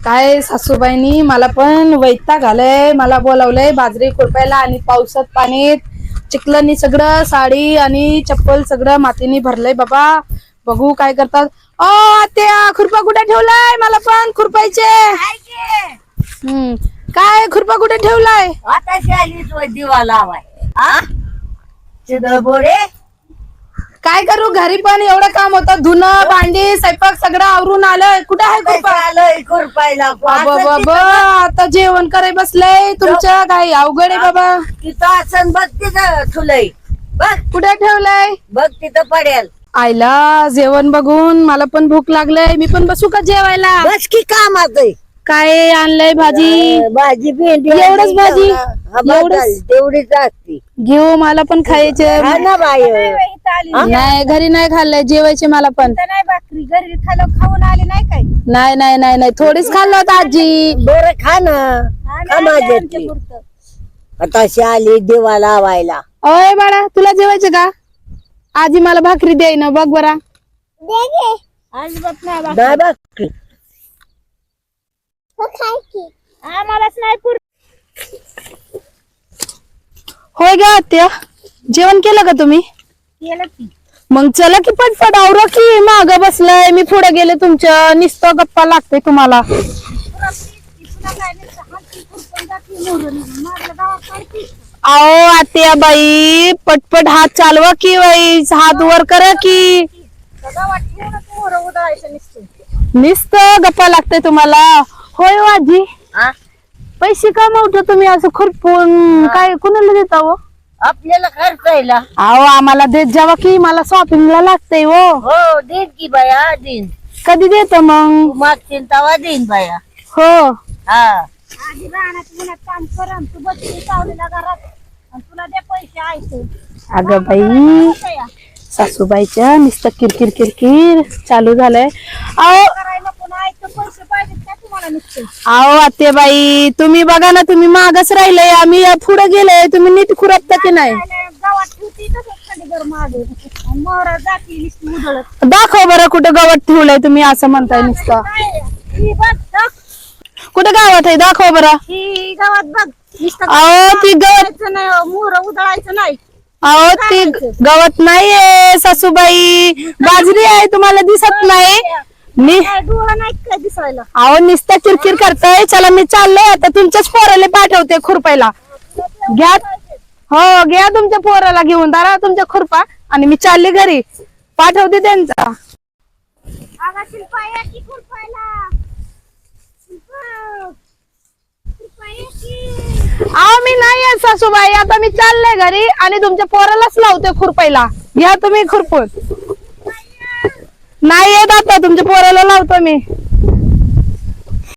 काय सासूबाईनी मला पण वैताग आलंय मला बोलावलंय बाजरी खुरपायला आणि पावसात पाणीत चिखलनी सगळं साडी आणि चप्पल सगळं मातीने भरलंय बाबा. बघू काय करतात. ओ त्या खुरपा कुठे ठेवलाय? मला पण खुरपायचे. हम्म काय खुरपा कुठे ठेवलाय? आता दिवा लावाय बोरे काय करू? घरी पण एवढं काम होतं. धुणं भांडी स्वयंपाक सगळं आवरून आलं कुठे आहे आलोय खुरपायला. बाबा बाबा आता जेवण कराय बसलंय तुमचं काय अवघड आहे बाबा. तिथं आसन बघ तिथं ठुलय. बघ. कुठे ठेवलंय? बघ तिथं पडेल. आईला जेवण बघून मला पण भूक लागलंय. मी पण बसू का जेवायला? बस की कामात आहे. काय आणलंय भाजी? भाजी भेंडी एवढंच भाजी? हा, एवढंच? तेवढीच असती. घेऊ मला पण खायचे. हा ना बाई. नाही घरी नाही खाल्लंय जेवायचे मला पण. नाही भाकरी घरी खालो खाऊन आले नाही काय? नाही नाही नाही नाही. थोडीच खाल्लं होतं आजी. बरं खा ना. खा माझ्यातली आता शाली दिवा लावायला. ओय बाळा तुला जेवायचे का? आजी मला भाकरी द्याय ना बघ बरा. नाही बघ आम्हालाच नाही पुर होय गा आत्या. जेवण केलं का तुम्ही? केलं की. मग चला की पटपट आवरा की. माग बसलाय. मी पुढे गेले तुमच्या. निस्त गप्पा लागते तुम्हाला. आओ आत्या बाई पटपट हात चालवा की बाई. हात वर करा की. निस्त. गप्पा लागते तुम्हाला. होय आजी हा? पैसे कमावतो तुम्ही असं खुरपून काय कुणाला देता हो? आपल्याला खर्चायला अहो आम्हाला देत जावा की मला शॉपिंगला लागतंय हो. हो देईन की बाया देईन. कधी देत मग? मागतील तेव्हा देईन बाया. हो. हा. आधी उन्हात काम कर आणि तू बसली सावलीला घरात. आणि तुला दे पैसे आयते अगं बाई सासूबाईच्या नुसतं किरकिर किरकिर चालू झालंय. अहो. करायला आयतं पैसे पाहिजेत नुसते अहो आते बाई तुम्ही बघा ना तुम्ही मागच राहिले आम्ही पुढे गेले तुम्ही नीट खुरपता की नाही? दाखव बरं कुठं गवत ठेवलंय तुम्ही असं म्हणताय नुसतं. कुठं गावात आहे? दाखव बरं. गावात बघ. अहो ती गवत मोहर उधळायचं नाही. अहो ती गवत नाहीये सासूबाई. बाजरी आहे तुम्हाला दिसत नाही. मी काय डोळा नाही काय दिसायला? अहो नुसतं किरकिर करताय. चला मी चाललोय आता. तुमच्याच पोराला पाठवते खुरपायला. घ्या हो घ्या तुमच्या पोराला घेऊन. दारा तुमच्या खुरपा आणि मी चालले घरी. पाठवते त्यांचा. आगा शिल्पा या की खुरपायला? शिल्पा. शिल्पा ये की. अहो मी नाही सासूबाई. आता मी चालले घरी आणि तुमच्या पोरालाच लावते खुरपायला. घ्या तुम्ही खुरपून. नाही येत आता तुमच्या पोराला लावतो मी.